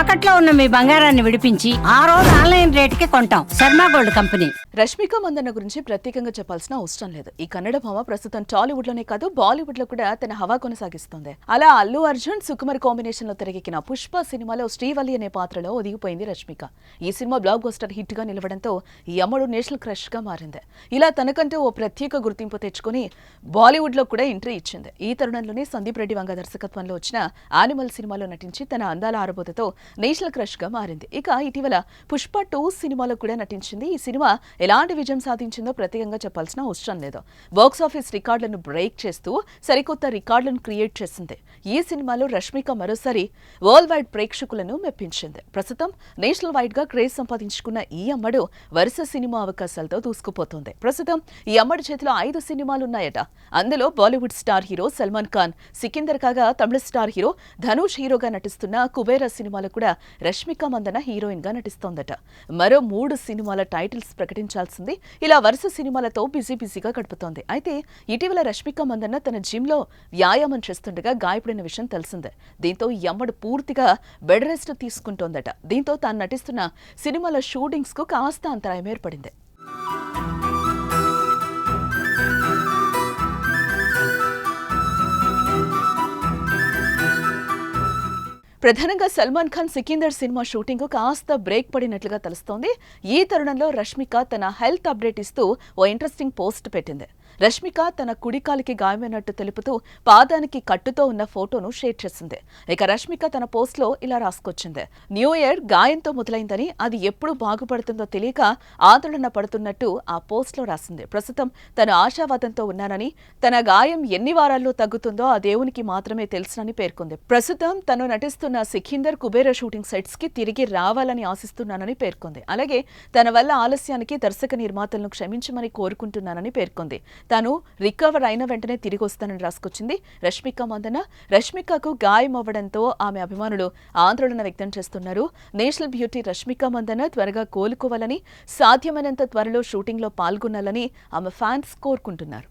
తాకట్లో ఉన్న మీ బంగారాన్ని విడిపించి ఆ రోజు ఆన్లైన్ రేటుకి కొంటాం. Sharma gold company. Rashmika Mandanna గురించి ప్రత్యేకంగా చెప్పాల్సిన అవసరం లేదు. ఈ కన్నడ భామ ప్రస్తుతం టాలీవుడ్లోనే కాదు బాలీవుడ్లో కూడా తన హవా కొనసాగిస్తుంది. అలా అల్లు అర్జున్ సుకుమార్ కాంబినేషన్లో తెరకెక్కిన పుష్ప సినిమాలో శ్రీవల్లి అనే పాత్రలో ఒదిగిపోయింది రష్మిక. ఈ సినిమా బ్లాక్ బస్టర్ హిట్గా నిలవడంతో ఈ అమ్మడు నేషనల్ క్రష్గా మారింది. ఇలా తనకంటూ ఓ ప్రత్యేక గుర్తింపు తెచ్చుకుని బాలీవుడ్లో కూడా ఎంట్రీ ఇచ్చింది. ఈ తరుణంలోనే సందీప్ రెడ్డి వంగ దర్శకత్వంలో వచ్చిన ఆనిమల్ సినిమాలో నటించి తన అందాల ఆరబోతతో నేషనల్ క్రష్గా మారింది. ఇక ఇటీవల పుష్ప టూ సినిమాలో కూడా నటించింది. ఈ సినిమా ఎలాంటి విజయం సాధించిందో ప్రత్యేకంగా చెప్పాల్సిన అవసరం లేదు. బాక్సాఫీస్ రికార్డులను బ్రేక్ చేస్తూ సరికొత్త రికార్డులను క్రియేట్ చేసింది. ఈ సినిమాలో రష్మిక మరోసారి వరల్డ్ వైడ్ ప్రేక్షకులను మెప్పించింది. ప్రస్తుతం నేషనల్ వైడ్గా క్రేజ్ సంపాదించుకున్న ఈ అమ్మడు వరుస సినిమా అవకాశాలతో దూసుకుపోతోంది. ప్రస్తుతం ఈ అమ్మడి చేతిలో ఐదు సినిమాలున్నాయట. అందులో బాలీవుడ్ స్టార్ హీరో సల్మాన్ ఖాన్ సికిందర్ కాగా తమిళ స్టార్ హీరో ధనుష్ హీరోగా నటిస్తున్న కుబేర సినిమాలకు కూడా రష్మిక మందన హీరోయిన్గా నటిస్తోందట. మరో మూడు సినిమాల టైటిల్స్ ప్రకటించాల్సింది ఇలా వరుస సినిమాలతో బిజీ బిజీగా గడుపుతోంది. అయితే ఇటీవల రష్మిక మందన్న తన జిమ్లో వ్యాయామం చేస్తుండగా గాయపడిన విషయం తెలిసిందే. దీంతో ఈ అమ్మడు పూర్తిగా బెడ్ రెస్ట్ తీసుకుంటోందట. దీంతో తాను నటిస్తున్న సినిమాల షూటింగ్స్కు కాస్త అంతరాయం ఏర్పడింది. ప్రధానంగా సల్మాన్ ఖాన్ సికిందర్ సినిమా షూటింగ్ కాస్త బ్రేక్ పడినట్లుగా తెలుస్తోంది. ఈ తరుణంలో రష్మిక తన హెల్త్ అప్డేట్ ఇస్తూ ఓ ఇంట్రెస్టింగ్ పోస్ట్ పెట్టింది. రష్మిక తన కుడికాలికి గాయమైనట్టు తెలుపుతూ పాదానికి కట్టుతో ఉన్న ఫోటోను షేర్ చేసింది. ఇక రష్మిక తన పోస్ట్లో ఇలా రాసుకొచ్చింది. న్యూ ఇయర్ గాయంతో మొదలైందని అది ఎప్పుడు బాగుపడుతుందో తెలియక ఆందోళన పడుతున్నట్టు ఆ పోస్ట్లో రాసింది. ప్రస్తుతం తను ఆశావాదంతో ఉన్నానని తన గాయం ఎన్ని వారాల్లో తగ్గుతుందో ఆ దేవునికి మాత్రమే తెలుసునని పేర్కొంది. ప్రస్తుతం తను నటిస్తున్న సిఖిందర్ కుబేర షూటింగ్ సెట్స్కి తిరిగి రావాలని ఆశిస్తున్నానని పేర్కొంది. అలాగే తన వల్ల ఆలస్యానికి దర్శక నిర్మాతలను క్షమించమని కోరుకుంటున్నానని పేర్కొంది. తాను రికవర్ అయిన వెంటనే తిరిగి వస్తానని రాసుకొచ్చింది రష్మిక మందన. రష్మికకు గాయం అవ్వడంతో ఆమె అభిమానులు ఆందోళన వ్యక్తం చేస్తున్నారు. నేషనల్ బ్యూటీ రష్మిక మందన త్వరగా కోలుకోవాలని సాధ్యమైనంత త్వరలో షూటింగ్లో పాల్గొనాలని ఆమె ఫ్యాన్స్ కోరుకుంటున్నారు.